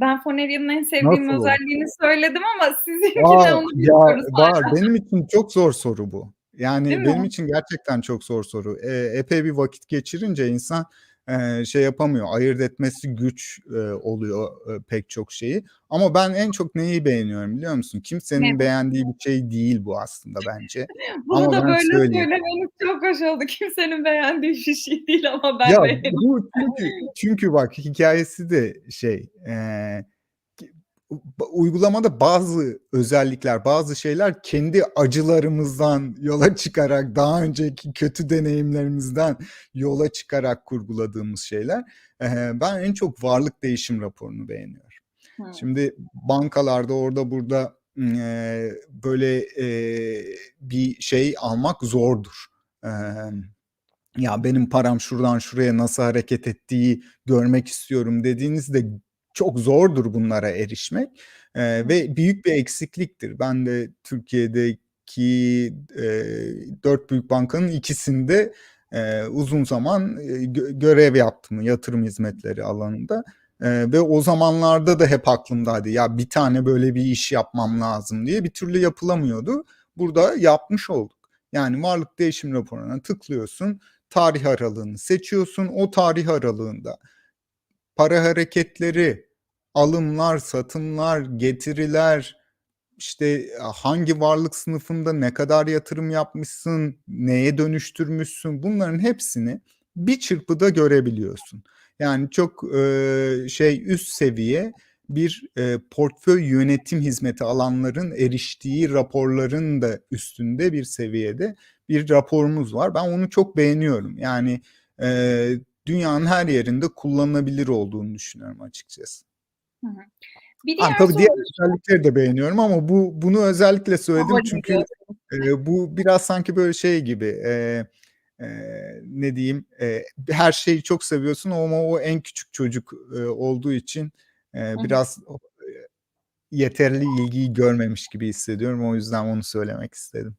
Ben Foneria'nın en sevdiğim Nasıl özelliğini söyledim ama sizinkine A! onu bilmiyoruz var. Benim için çok zor soru bu. Değil Yani benim mi? için gerçekten çok zor soru. Eee, epey bir vakit geçirince insan, şey yapamıyor, ayırt etmesi güç, oluyor, pek çok şeyi. Ama ben en çok neyi beğeniyorum biliyor musun? Kimsenin Nedir? beğendiği bir şey değil bu aslında bence. Bunu Ama da ben böyle söyleyeyim. söylemeniz çok hoş oldu. Kimsenin beğendiği bir şey değil ama Ya, ben beğeniyorum. bu çünkü çünkü bak hikâyesi de şey, ba uygulamada bazı özellikler, bazı şeyler kendi acılarımızdan yola çıkarak, daha önceki kötü deneyimlerimizden yola çıkarak kurguladığımız şeyler. Ben en çok varlık değişim raporunu beğeniyorum. Hıı. Şimdi bankalarda orada burada, böyle, bir şey almak zordur. Ya, benim param şuradan şuraya nasıl hareket ettiği görmek istiyorum dediğinizde çok zordur bunlara erişmek, Hı. ve büyük bir eksikliktir. Ben de Türkiye'deki, eee, 4 büyük bankanın ikisinde, eee, uzun zaman, gö görev yaptım yatırım hizmetleri alanında, eee, ve o zamanlarda da hep aklımdaydı. Ya, bir tane böyle bir iş yapmam lazım diye. Bir türlü yapılamıyordu. Burada yapmış olduk. Yani varlık değişim raporuna tıklıyorsun, tarih aralığını seçiyorsun. O tarih aralığında para hareketleri, alımlar, satımlar, getiriler, işte, hangi varlık sınıfında ne kadar yatırım yapmışsın, neye dönüştürmüşsün, bunların hepsini bir çırpıda görebiliyorsun. Yani çok, eee, şey, üst seviye bir, eee, portföy yönetim hizmeti alanların eriştiği raporların da üstünde bir seviyede bir raporumuz var. Ben onu çok beğeniyorum. Yani, eee, dünyanın her yerinde kullanılabilir olduğunu düşünüyorum açıkçası. Hı hı. Bir Ha, diğer tabii diğer sorum şu özellikleri de beğeniyorum ama bu bunu özellikle söyledim Favorim çünkü, eee, bu biraz sanki böyle şey gibi, eee, eee, ne diyeyim, eee, her şeyi çok seviyorsun ama o en küçük çocuk, eee, olduğu için, Hı hı. biraz eee, yeterli ilgiyi görmemiş gibi hissediyorum. O yüzden onu söylemek istedim.